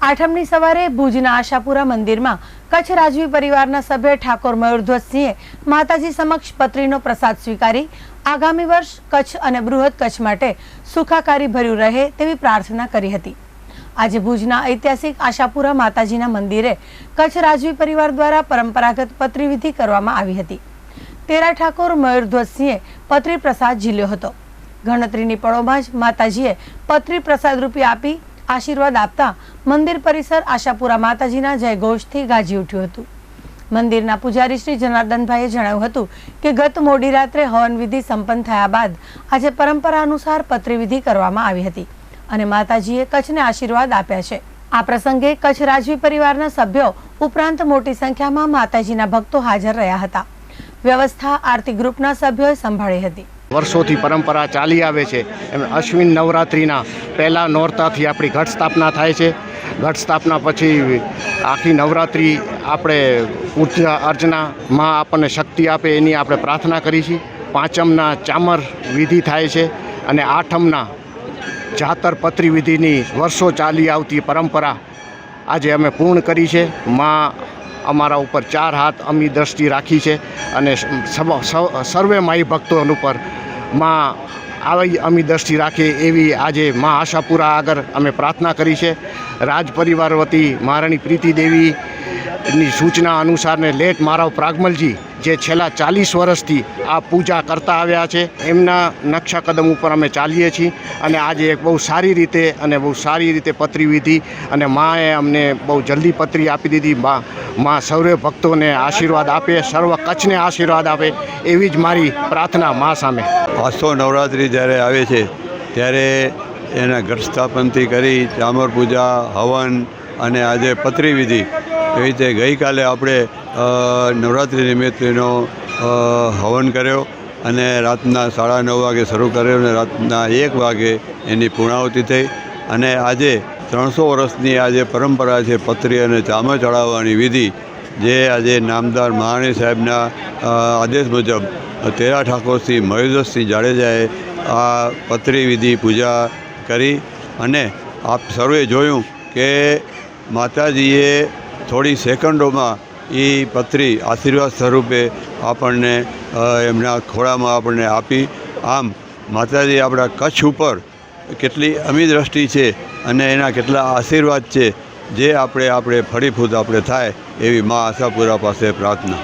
આઠમની સવારે ભુજના આશાપુરા મંદિરમાં કચ્છ રાજવી પરિવારના સભ્ય ઠાકોર મયુરધ્વજસિંહે માતાજી સમક્ષ પત્રીનો પ્રસાદ સ્વીકારી આગામી વર્ષ કચ્છ અને બૃહદ કચ્છ માટે સુખાકારી ભર્યું રહે તેવી પ્રાર્થના કરી હતી. આજે ભુજના ઐતિહાસિક આશાપુરા માતાજીના મંદિરે કચ્છ રાજવી પરિવાર દ્વારા પરંપરાગત પત્રીવિધિ કરવામાં આવી હતી. તેરા ઠાકોર મયુરધ્વજસિંહે પત્રી પ્રસાદ ઝીલ્યો હતો. ગણતરીની પળોમાં જ માતાજીએ પત્રી પ્રસાદ રૂપી આપી આશીર્વાદ આપતા મંદિર પરિસર આશાપુરા માતાજીના જયઘોષથી ગાજી ઉઠ્યું હતું. મંદિરના પૂજારી શ્રી જનાર્દનભાઈએ જણાવ્યું હતું કે ગત મોડી રાત્રે હવનવિધિ સંપન્ન થયા બાદ આજે પરંપરા અનુસાર પત્રીવિધિ કરવામાં આવી હતી અને માતાજીએ કચ્છને આશીર્વાદ આપ્યા છે. આ પ્રસંગે કચ્છ રાજવી પરિવારના સભ્યો ઉપરાંત મોટી સંખ્યામાં માતાજીના ભક્તો હાજર રહ્યા હતા. વ્યવસ્થા આરતી ગ્રુપના સભ્યોએ સંભાળી હતી. વર્ષોથી પરંપરા ચાલી આવે છે. એમ અશ્વિન નવરાત્રિના પહેલાં નોરતાથી આપણી ઘટ સ્થાપના થાય છે. ઘટ સ્થાપના પછી આખી નવરાત્રિ આપણે પૂજા અર્ચનામાં આપણને શક્તિ આપે એની આપણે પ્રાર્થના કરી છીએ. પાંચમના ચામર વિધિ થાય છે અને આઠમના જાતર પત્રી વિધિની વર્ષો ચાલી આવતી પરંપરા આજે અમે પૂર્ણ કરી છે. માં અમારા ઉપર ચાર હાથ અમી દ્રષ્ટિ રાખી છે અને સર્વે માઈ ભક્તો ઉપર માં આવી અમી દ્રષ્ટિ રાખે એવી આજે માં આશાપુરા આગળ અમે પ્રાર્થના કરી છે. રાજ પરિવાર વતી મહારાણી પ્રીતિ દેવીની સૂચના અનુસારને લેટ મારાવ પ્રાગમલજી જે છેલ્લા ચાલીસ વર્ષથી આ પૂજા કરતા આવ્યા છે. એમના નકશા કદમ ઉપર અમે ચાલીએ છીએ અને આજે એક બહુ સારી રીતે અને બહુ સારી રીતે પત્રી વિધિ અને માએ અમને બહુ જલ્દી પત્રી આપી દીધી. મા મા સૌરે ભક્તોને આશીર્વાદ આપે, સર્વ કચ્છને આશીર્વાદ આપે એવી જ મારી પ્રાર્થના મા સામે. આસો નવરાત્રિ જ્યારે આવે છે, ત્યારે એના ઘટ સ્થાપનથી કરી ચામર પૂજા, હવન અને આજે પત્રી વિધિ. એવી રીતે ગઈકાલે આપણે નવરાત્રિ નિમિત્તેનો હવન કર્યો અને રાતના સાડા નવ વાગે શરૂ કર્યો અને રાતના એક વાગે એની પૂર્ણાહુતિ થઈ. અને આજે ત્રણસો વર્ષની આજે પરંપરા છે પત્રી અને ચામર ચડાવવાની વિધિ, જે આજે નામદાર મહારાણી સાહેબના આદેશ મુજબ તેરા ઠાકોરસિંહ મયુરસિંહ જાડેજાએ આ પત્રી વિધિ પૂજા કરી. અને આપ સર્વે જોયું કે માતાજીએ થોડી સેકન્ડોમાં એ પત્રી આશીર્વાદ સ્વરૂપે આપણને એમના ખોળામાં આપણને આપી. આમ, માતાજી આપણા કચ્છ ઉપર કેટલી અમી દ્રષ્ટિ છે અને એના કેટલા આશીર્વાદ છે, જે આપણે આપણે ફળીફૂત આપણે થાય એવી મા આશાપુરા પાસે પ્રાર્થના.